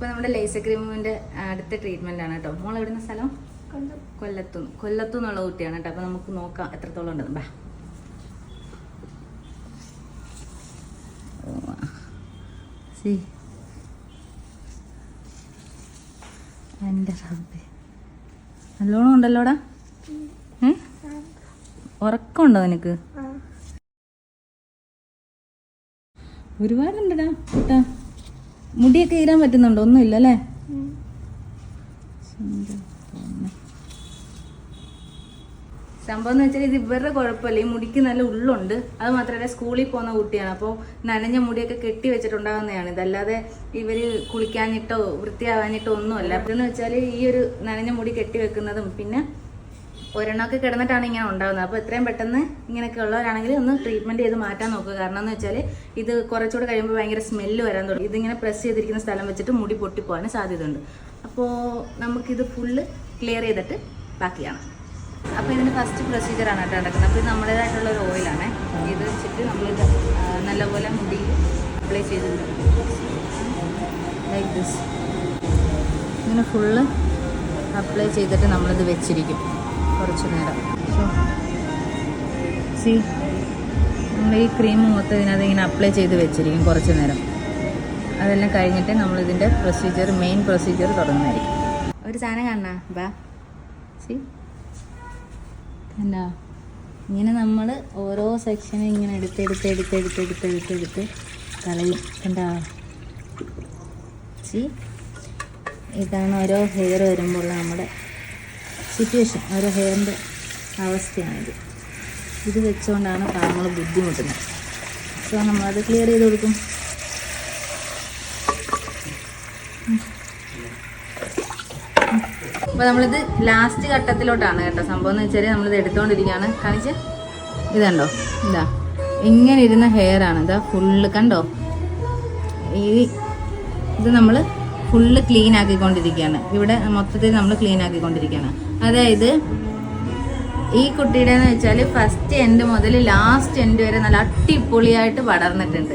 ഇപ്പൊ നമ്മുടെ ലേസർ ക്രീമിന്റെ അടുത്ത ട്രീറ്റ്മെന്റ് ആണ് കേട്ടോ. മോൾ എവിടുന്ന സ്ഥലം? കൊല്ലത്തു. കൊല്ലത്തു നിന്നുള്ള കുട്ടിയാണ് കേട്ടോ. അപ്പൊ നമുക്ക് നോക്കാം എത്രത്തോളം ഉണ്ടെന്ന്. ബാ. സി. എന്റെ റബ്ബേ. നല്ലോണം ഉണ്ടല്ലോടാ? ഏ ഉറക്കമുണ്ടോ നിനക്ക്? ഒരുപാടുണ്ടടാ കൂട്ടാ. മുടിയൊക്കെ ഈരാൻ പറ്റുന്നുണ്ടോ? ഒന്നുമില്ല അല്ലേ? സംഭവം എന്ന് വെച്ചാൽ ഇത് ഇവരുടെ കുഴപ്പമില്ല. ഈ മുടിക്ക് നല്ല ഉള്ളുണ്ട്. അത് മാത്രമല്ല സ്കൂളിൽ പോകുന്ന കുട്ടിയാണ്. അപ്പോൾ നനഞ്ഞ മുടിയൊക്കെ കെട്ടി വെച്ചിട്ടുണ്ടാകുന്നതാണ് ഇതല്ലാതെ ഇവർ കുളിക്കാഞ്ഞിട്ടോ വൃത്തിയാവാഞ്ഞിട്ടോ ഒന്നുമല്ല. അപ്പോഴെന്ന് വെച്ചാൽ ഈ ഒരു നനഞ്ഞ മുടി കെട്ടി വെക്കുന്നതും പിന്നെ ഒരെണ്ണമൊക്കെ കിടന്നിട്ടാണ് ഇങ്ങനെ ഉണ്ടാകുന്നത് അപ്പോൾ എത്രയും പെട്ടെന്ന് ഇങ്ങനെയൊക്കെ ഉള്ളവരാണെങ്കിൽ ഒന്ന് ട്രീറ്റ്മെന്റ് ചെയ്ത് മാറ്റാൻ നോക്കുക. കാരണം എന്ന് വെച്ചാൽ ഇത് കുറച്ചുകൂടെ കഴിയുമ്പോൾ ഭയങ്കര സ്മെല്ല് വരാൻ തുടങ്ങി. ഇതിങ്ങനെ പ്രസ് ചെയ്തിരിക്കുന്ന സ്ഥലം വെച്ചിട്ട് മുടി പൊട്ടിപ്പോകാൻ സാധ്യതയുണ്ട്. അപ്പോൾ നമുക്കിത് ഫുള്ള് ക്ലിയർ ചെയ്തിട്ട് ബാക്കിയാണ്. അപ്പോൾ ഇതിന്റെ ഫസ്റ്റ് പ്രൊസീജിയറാണ് കേട്ടോ നടക്കുന്നത്. അപ്പോൾ ഇത് നമ്മുടേതായിട്ടുള്ള ഒരു ഓയിലാണ് ഇത് വെച്ചിട്ട് നമ്മളിത് നല്ലപോലെ മുടി അപ്ലൈ ചെയ്തിട്ടുണ്ട്. ലൈക്ക് ദിസ് ഇങ്ങനെ ഫുള്ള് അപ്ലൈ ചെയ്തിട്ട് നമ്മളിത് വെച്ചിരിക്കും. കുറച്ച് നേരം. സി നമ്മൾ ഈ ക്രീം മൊത്തം ഇതിനകത്ത് ഇങ്ങനെ അപ്ലൈ ചെയ്ത് വെച്ചിരിക്കും കുറച്ച് നേരം. അതെല്ലാം കഴിഞ്ഞിട്ട് നമ്മളിതിന്റെ പ്രൊസീജിയർ മെയിൻ പ്രൊസീജിയർ തുടങ്ങുന്നതായിരിക്കും. ഒരു സാധനം കാണണ? ബാ. സി എന്താ ഇങ്ങനെ നമ്മൾ ഓരോ സെക്ഷനും ഇങ്ങനെ എടുത്ത് എടുത്ത് എടുത്ത് എടുത്ത് എടുത്ത് എടുത്ത് എടുത്ത് കളയും. എന്താ സി ഇതാണ് ഓരോ ഹെയർ വരുമ്പോൾ നമ്മുടെ സിറ്റുവേഷൻ അവരുടെ ഹെയറിന്റെ അവസ്ഥയാണിത്. ഇത് വെച്ചുകൊണ്ടാണ് പാവങ്ങൾ ബുദ്ധിമുട്ടുന്നത്. സോ നമ്മളത് ക്ലിയർ ചെയ്ത് കൊടുക്കും. അപ്പോൾ നമ്മളിത് ലാസ്റ്റ് ഘട്ടത്തിലോട്ടാണ് കേട്ടോ. സംഭവം എന്ന് വെച്ചാൽ നമ്മളിത് എടുത്തുകൊണ്ടിരിക്കുകയാണ് കാണിച്ച്? ഇതുണ്ടോ ഇതാ. ഇങ്ങനെ ഇരുന്ന ഹെയർ ആണ്. ഇതാ ഫുള്ള് കണ്ടോ? ഈ ഇത് നമ്മൾ ഫുള്ള് ക്ലീൻ ആക്കിക്കൊണ്ടിരിക്കുകയാണ്. ഇവിടെ മൊത്തത്തിൽ നമ്മൾ ക്ലീൻ ആക്കിക്കൊണ്ടിരിക്കുകയാണ്. അതായത് ഈ കുട്ടിയുടെ എന്ന് വെച്ചാൽ ഫസ്റ്റ് എൻഡ് മുതൽ ലാസ്റ്റ് എൻഡ് വരെ നല്ല അടിപൊളിയായിട്ട് വളർന്നിട്ടുണ്ട്.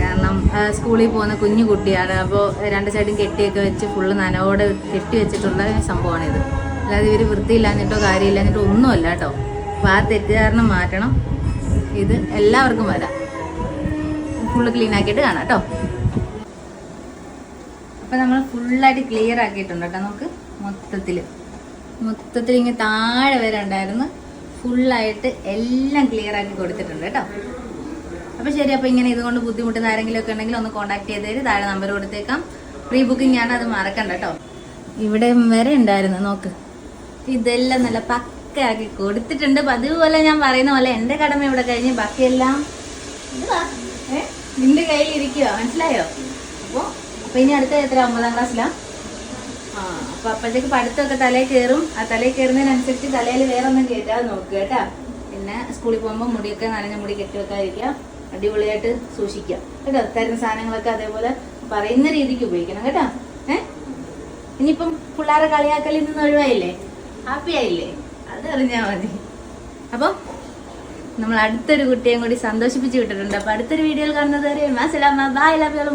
കാരണം സ്കൂളിൽ പോകുന്ന കുഞ്ഞു കുട്ടിയാണ്. അപ്പോൾ രണ്ട് സൈഡും കെട്ടിയൊക്കെ വെച്ച് ഫുള്ള് നനവോടെ കെട്ടി വെച്ചിട്ടുള്ള സംഭവമാണിത്. അല്ലാതെ ഇവർ വൃത്തിയില്ലാഞ്ഞിട്ടോ കാര്യമില്ലാഞ്ഞിട്ടോ ഒന്നുമല്ല കേട്ടോ. അപ്പോൾ ആ തെറ്റിദ്ധാരണ മാറ്റണം. ഇത് എല്ലാവർക്കും വരാം. ഫുള്ള് ക്ലീൻ ആക്കിയിട്ട് കാണാം കേട്ടോ. അപ്പൊ നമ്മൾ ഫുള്ളായിട്ട് ക്ലിയർ ആക്കിയിട്ടുണ്ട് കേട്ടോ നമുക്ക് മൊത്തത്തിൽ മൊത്തത്തിൽ ഇങ്ങനെ താഴെ വരെ ഉണ്ടായിരുന്നു. ഫുള്ളായിട്ട് എല്ലാം ക്ലിയർ ആക്കി കൊടുത്തിട്ടുണ്ട് കേട്ടോ. അപ്പോൾ ശരി അപ്പോൾ ഇങ്ങനെ ഇതുകൊണ്ട് ബുദ്ധിമുട്ടുന്ന ആരെങ്കിലും ഒക്കെ ഉണ്ടെങ്കിൽ ഒന്ന് കോൺടാക്ട് ചെയ്തേര്. തരും താഴെ നമ്പർ കൊടുത്തേക്കാം. പ്രീ ബുക്കിംഗ് ആണ് അത് മറക്കണ്ട കേട്ടോ. ഇവിടെ വരെ ഉണ്ടായിരുന്നു നോക്ക്. ഇതെല്ലാം നല്ല പക്കയാക്കി കൊടുത്തിട്ടുണ്ട്. അതുപോലെ ഞാൻ പറയുന്ന പോലെ എന്റെ കടമ ഇവിടെ കഴിഞ്ഞ് ബാക്കിയെല്ലാം? നിന്റെ കയ്യിൽ ഇരിക്കുക മനസ്സിലായോ? അപ്പൊ അപ്പൊ ഇനി അടുത്ത എത്ര ഒമ്പതാം ക്ലാസ്സിലാ? ആ അപ്പൊ അപ്പോഴത്തേക്ക് പഠിത്തമൊക്കെ തലയിൽ കയറും. ആ തലയിൽ കയറുന്നതിനനുസരിച്ച് തലയിൽ വേറെ ഒന്നും കയറ്റാതെ നോക്കുക കേട്ടാ. പിന്നെ സ്കൂളിൽ പോകുമ്പോൾ മുടിയൊക്കെ നനഞ്ഞ മുടി കെട്ടി വെക്കാതിരിക്കുക അടിപൊളിയായിട്ട് സൂക്ഷിക്കുക കേട്ടോ? തരുന്ന സാധനങ്ങളൊക്കെ അതേപോലെ പറയുന്ന രീതിക്ക് ഉപയോഗിക്കണം കേട്ടോ. ഏഹ് ഇനിയിപ്പം പിള്ളേരെ കളിയാക്കലിൽ നിന്ന് ഒഴിവായില്ലേ? ഹാപ്പി ആയില്ലേ? അത് അറിഞ്ഞാൽ മതി. അപ്പം നമ്മൾ അടുത്തൊരു കുട്ടിയെയും കൂടി സന്തോഷിപ്പിച്ച് വിട്ടിട്ടുണ്ട്. അപ്പൊ അടുത്തൊരു വീഡിയോയിൽ കാണുന്നത് വരെ ബൈ ലവ് യു